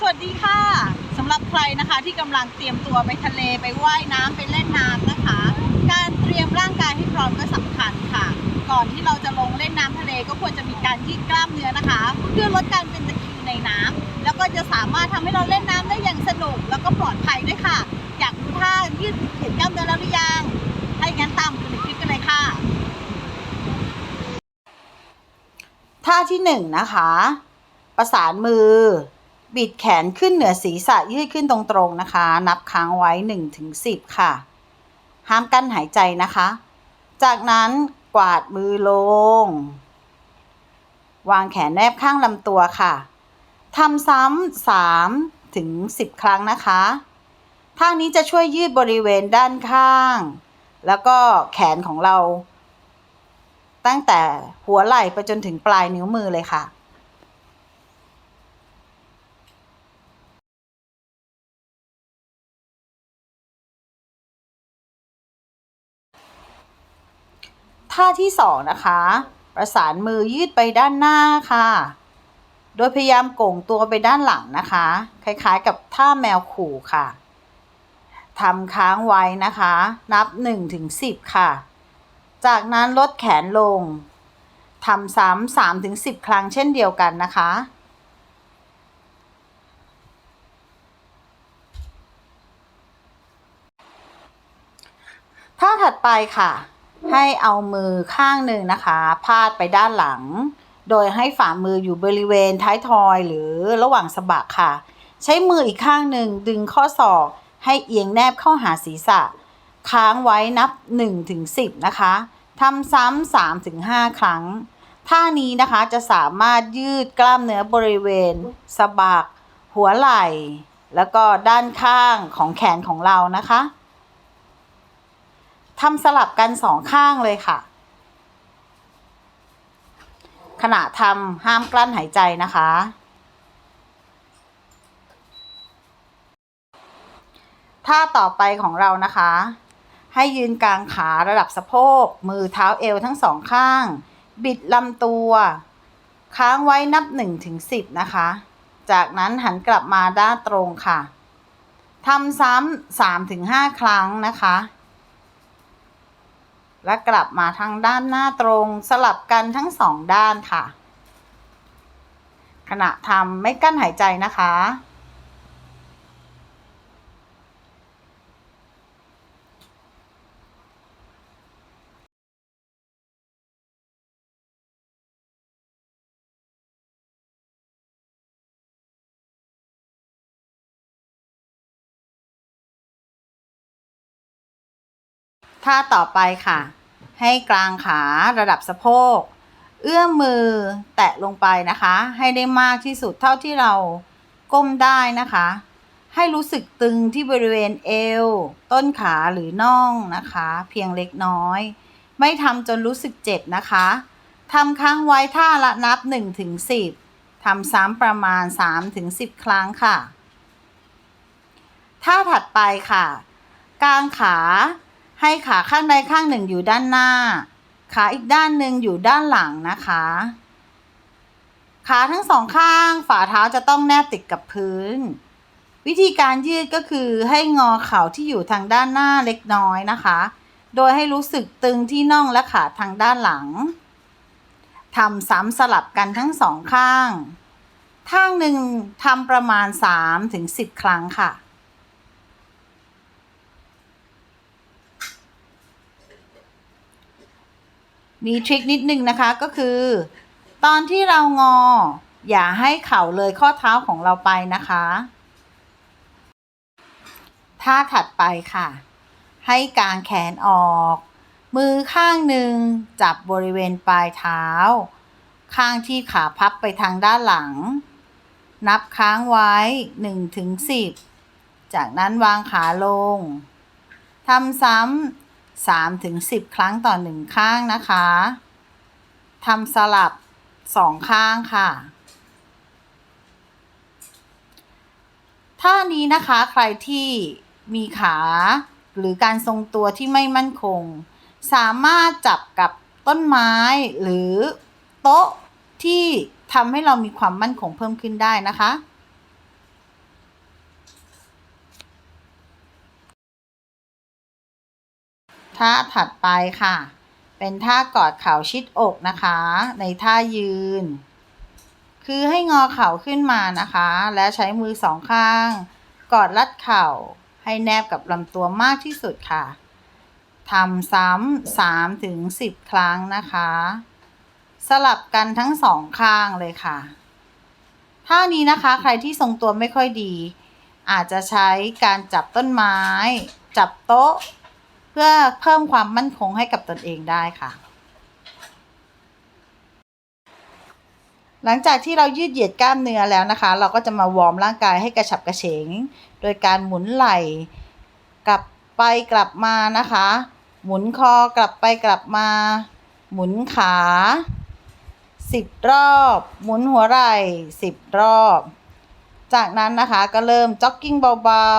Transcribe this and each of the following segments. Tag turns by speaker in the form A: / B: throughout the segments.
A: สวัสดีค่ะสำหรับใครนะคะที่กำลังเตรียมตัวไปทะเลไปว่ายน้ำไปเล่นน้ำนะคะ การเตรียมร่างกายให้พร้อมก็สำคัญค่ะ ก่อนที่เราจะลงเล่นน้ำทะเลก็ควรจะมีการยืดกล้ามเนื้อนะคะ เพื่อลดการเป็นตะคริวในน้ำแล้วก็จะสามารถทำให้เราเล่นน้ำได้อย่างสนุกแล้วก็ปลอดภัยด้วยค่ะ อยากดูท่ายืดเห็นกล้ามเนื้อแล้วหรือยังถ้าอย่างนั้นตามดูในคลิปกันเลยค่ะ ท่าที่หนึ่งนะคะ ประสานมือ บิดแขนขึ้นเหนือศีรษะยืดขึ้นตรงๆนะคะ นับค้างไว้1ถึง10 ค่ะ ห้ามกั้นหายใจนะคะ จากนั้นกวาดมือลง วางแขนแนบข้างลำตัวค่ะทำซ้ำ3ถึง 10 ครั้งนะคะท่านี้จะช่วยยืดบริเวณด้านข้าง แล้วก็แขนของเรา ตั้งแต่หัวไหล่ไปจนถึงปลายนิ้วมือเลยค่ะ ท่าที่สองนะคะ ประสานมือยืดไปด้านหน้าค่ะ โดยพยายามโก่งตัวไปด้านหลังนะคะ คล้ายๆกับท่าแมวขู่ค่ะทำค้างไว้นะคะ นับ1ถึงค่ะ จากนั้นลดแขนลงทำซ้ำ3ถึง10ครั้งเช่นเดียวกันนะคะ ท่าถัดไปค่ะ ให้เอามือข้างหนึ่งนะคะ พาดไปด้านหลัง โดยให้ฝ่ามืออยู่บริเวณท้ายทอยหรือระหว่างสะบักค่ะ ใช้มืออีกข้างหนึ่งดึงข้อศอกให้เอียงแนบเข้าหาศีรษะ ค้างไว้นับ1ถึง10 นะคะทำซ้ำ3ถึง5ครั้ง ท่านี้นะคะจะสามารถยืดกล้ามเนื้อบริเวณสะบัก หัวไหล่ แล้วก็ด้านข้างของแขนของเรานะคะ ทำสลับกันสองข้างเลยค่ะ ขณะทำห้ามกลั้นหายใจนะคะ ท่าต่อไปของเรานะคะ ให้ยืนกลางขาระดับสะโพก มือเท้าเอวทั้งสองข้าง บิดลำตัว ค้างไว้นับ1ถึง10 นะคะ จากนั้นหันกลับมาด้านตรงค่ะทำซ้ำ3ถึง5ครั้งนะคะ และกลับมาทางด้านหน้าตรงสลับกันทั้งสองด้านค่ะ ขณะทำไม่กั้นหายใจนะคะ ท่าต่อไปค่ะ ให้กลางขาระดับสะโพก เอื้อมมือแตะลงไปนะคะ ให้ได้มากที่สุดเท่าที่เราก้มได้นะคะ ให้รู้สึกตึงที่บริเวณเอว ต้นขาหรือน่องนะคะ เพียงเล็กน้อย ไม่ทำจนรู้สึกเจ็บนะคะทำค้างไว้ท่าละนับ1ถึงทำซ้ำประมาณ3ถึงครั้งค่ะ ท่าถัดไปค่ะ กางขา ให้ขาข้างใดข้างหนึ่งอยู่ด้านหน้า ขาอีกด้านหนึ่งอยู่ด้านหลังนะคะ ขาทั้งสองข้างฝ่าเท้าจะต้องแนบติดกับพื้น วิธีการยืดก็คือให้งอเข่าที่อยู่ทางด้านหน้าเล็กน้อยนะคะ โดยให้รู้สึกตึงที่น่องและขาทางด้านหลังทำซ้ำสลับกันทั้งสองข้างข้างหนึ่งทำประมาณ3ถึง10 ครั้งค่ะ มีทริคนิดนึงนะคะก็คือ ตอนที่เรางอ อย่าให้เข่าเลยข้อเท้าของเราไปนะคะท่าถัดไปค่ะ ให้กางแขนออก มือข้างหนึ่งจับบริเวณปลายเท้า ข้างที่ขาพับไปทางด้านหลัง นับค้างไว้1ถึง10จากนั้นวางขาลงทำซ้ำ 3ถึง10 ครั้งต่อหนึ่งข้างนะคะทำสลับสองข้างค่ะ ท่านี้นะคะใครที่มีขาหรือการทรงตัวที่ไม่มั่นคง สามารถจับกับต้นไม้หรือโต๊ะที่ทำให้เรามีความมั่นคงเพิ่มขึ้นได้นะคะ ท่าถัดไปค่ะ เป็นท่ากอดเข่าชิดอกนะคะ ในท่ายืน คือให้งอเข่าขึ้นมานะคะ และใช้มือสองข้าง กอดรัดเข่า ให้แนบกับลำตัวมากที่สุดค่ะทำซ้ำสามถึงสิบครั้งนะคะ สลับกันทั้งสองข้างเลยค่ะ ท่านี้นะคะใครที่ทรงตัวไม่ค่อยดี อาจจะใช้การจับต้นไม้ จับโต๊ะ พื่อเพิ่มความมั่นคงให้กับตนเองได้ค่ะ หลังจากที่เรายืดเหยียดกล้ามเนื้อแล้วนะคะ เราก็จะมาวอร์มร่างกายให้กระฉับกระเฉง โดยการหมุนไหล่กลับไปกลับมานะคะ หมุนคอกลับไปกลับมา หมุนขาสิบรอบ หมุนหัวไหล่สิบรอบ จากนั้นนะคะก็เริ่มจ็อกกิ้งเบา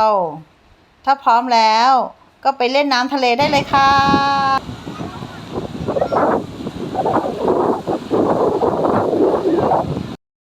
A: ๆ ถ้าพร้อมแล้ว ก็ไปเล่นน้ำทะเลได้เลยค่ะ